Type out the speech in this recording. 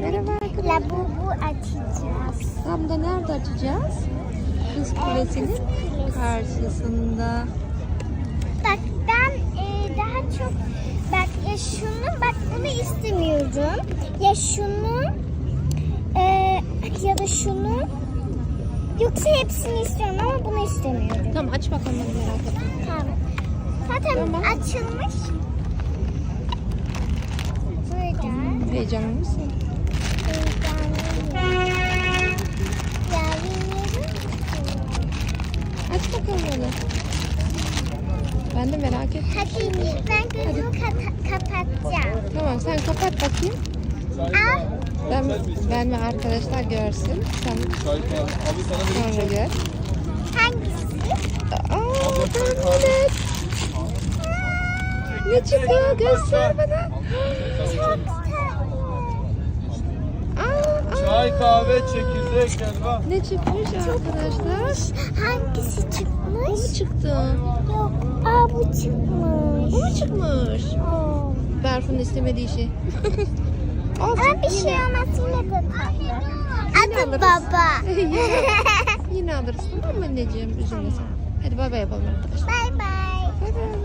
Merhaba labubu açacağız. Tam da nerede açacağız? Kız Kulesi'nin karşısında. Bak ben e, daha çok bak ya şunu bak bunu istemiyorum. Ya şunu e, ya da şunu yoksa hepsini istiyorum ama bunu istemiyorum. Tamam aç bakalım merak etme. Tamam. Zaten Tamam. açılmış. Burada. Heyecanlı mısın? Aç bakalım onu. Ben de merak ettim. Hadi ben gözümü kapa- kapatacağım. Tamam sen kapat bakayım. Al. Ben, ben ve arkadaşlar görsün. Sen sonra gör. Hangisi? Aa, et. Ne çıkıyor? Göster bana. Çok tatlı. Aa, aa. Çay, kahve, çekirdek, helva. Ne çıkmış arkadaşlar? Hangisi Bu çıkmış? mu çıktı? Yok. Aa bu çıkmış. Bu mu çıkmış? Oo. Berfu'nun istemediği şey. Olsun. Ama bir şey yine, olmaz yine de tatlı. Adı baba. yine alırız tamam mı anneciğim? Üzülme sen. Hadi bay bay yapalım arkadaşlar. Bye bye. Bay bay arkadaşlar.